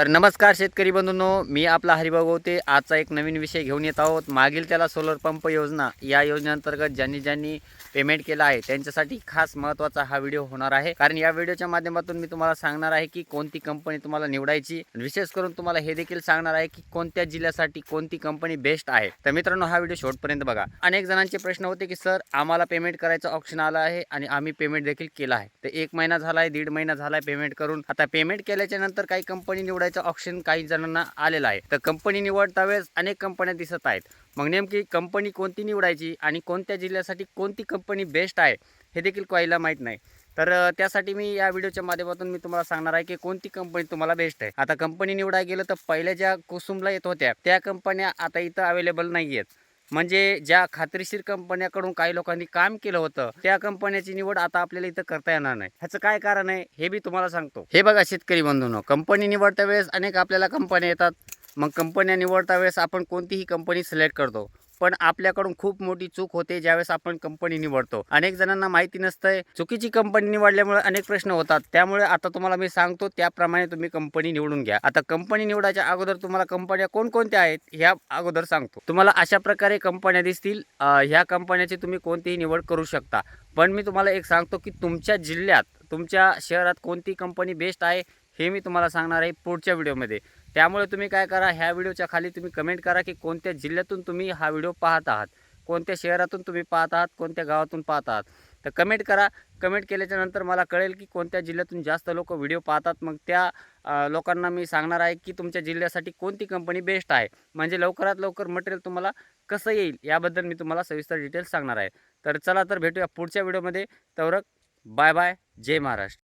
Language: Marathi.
तर नमस्कार शेतकरी बंधूंनो मी आपला हरिभाऊ गोते आजचा एक नवीन विषय घेऊन येत आहोत. मागील त्याला सोलर पंप योजना या योजनेअंतर्गत ज्यांनी ज्यांनी पेमेंट केलं आहे त्यांच्यासाठी खास महत्त्वाचा हा व्हिडिओ होणार आहे. कारण या व्हिडिओच्या माध्यमातून मी तुम्हाला सांगणार आहे की कोणती कंपनी तुम्हाला निवडायची. विशेष करून तुम्हाला हे देखील सांगणार आहे की कोणत्या जिल्ह्यासाठी कोणती कंपनी बेस्ट आहे. तर मित्रांनो हा व्हिडिओ शेवटपर्यंत बघा. अनेक जणांचे प्रश्न होते की सर आम्हाला पेमेंट करायचं ऑप्शन आला आहे आणि आम्ही पेमेंट देखील केला आहे. तर एक महिना झाला आहे दीड महिना झाला आहे पेमेंट करून. आता पेमेंट केल्याच्यानंतर काही कंपनी निवडायचं ऑप्शन काही जणांना आलेलं आहे. तर कंपनी निवडता वेळेस अनेक कंपन्या दिसत आहेत. मग नेमकी कंपनी कोणती निवडायची आणि कोणत्या जिल्ह्यासाठी कोणती कंपनी बेस्ट आहे हे देखील कोणाला माहीत नाही. तर त्यासाठी मी या व्हिडिओच्या माध्यमातून मी तुम्हाला सांगणार आहे की कोणती कंपनी तुम्हाला बेस्ट आहे. आता कंपनी निवडायला गेलं तर पहिल्या ज्या कुसुमला येत होत्या त्या कंपन्या आता इथं अवेलेबल नाही आहेत म्हणजे ज्या खात्रीशीर कंपन्याकडून काही लोकांनी काम केलं होतं त्या कंपन्याची निवड आता आपल्याला इथं करता येणार नाही. ह्याचं काय कारण आहे हे बी तुम्हाला सांगतो. हे बघा शेतकरी बंधूंनो कंपनी निवडता वेळेस अनेक आपल्याला कंपन्या येतात. मग कंपन्या निवडता वेळेस आपण कोणतीही कंपनी सिलेक्ट करतो. पण आपल्याकडून खूप मोठी चूक होते ज्यावेळेस आपण कंपनी निवडतो. अनेक जणांना माहिती नसतंय चुकीची कंपनी निवडल्यामुळे अनेक प्रश्न होतात. त्यामुळे आता तुम्हाला मी सांगतो त्याप्रमाणे तुम्ही कंपनी निवडून घ्या. आता कंपनी निवडायच्या अगोदर तुम्हाला कंपन्या कोणकोणत्या आहेत ह्या अगोदर सांगतो. तुम्हाला अशा प्रकारे कंपन्या दिसतील. ह्या कंपन्याची तुम्ही कोणतीही निवड करू शकता. पण मी तुम्हाला एक सांगतो की तुमच्या जिल्ह्यात तुमच्या शहरात कोणती कंपनी बेस्ट आहे हे मी तुम्हाला सांगणार आहे पुढच्या व्हिडिओमध्ये. त्यामुळे तुम्ही काय करा ह्या व्हिडिओच्या खाली तुम्ही कमेंट करा की कोणत्या जिल्ह्यातून तुम्ही हा व्हिडिओ पाहत आहात? कोणत्या शहरातून तुम्ही पाहत आहात? कोणत्या गावातून पाहत आहात? तर कमेंट करा. कमेंट केल्याच्यानंतर मला कळेल की कोणत्या जिल्ह्यातून जास्त लोक व्हिडिओ पाहतात. मग त्या लोकांना मी सांगणार आहे की तुमच्या जिल्ह्यासाठी कोणती कंपनी बेस्ट आहे? म्हणजे लवकरात लवकर मटेरियल तुम्हाला कसं येईल याबद्दल मी तुम्हाला सविस्तर डिटेल्स सांगणार आहे. तर चला तर भेटूया पुढच्या व्हिडिओमध्ये. तवरक बाय बाय जय महाराष्ट्र.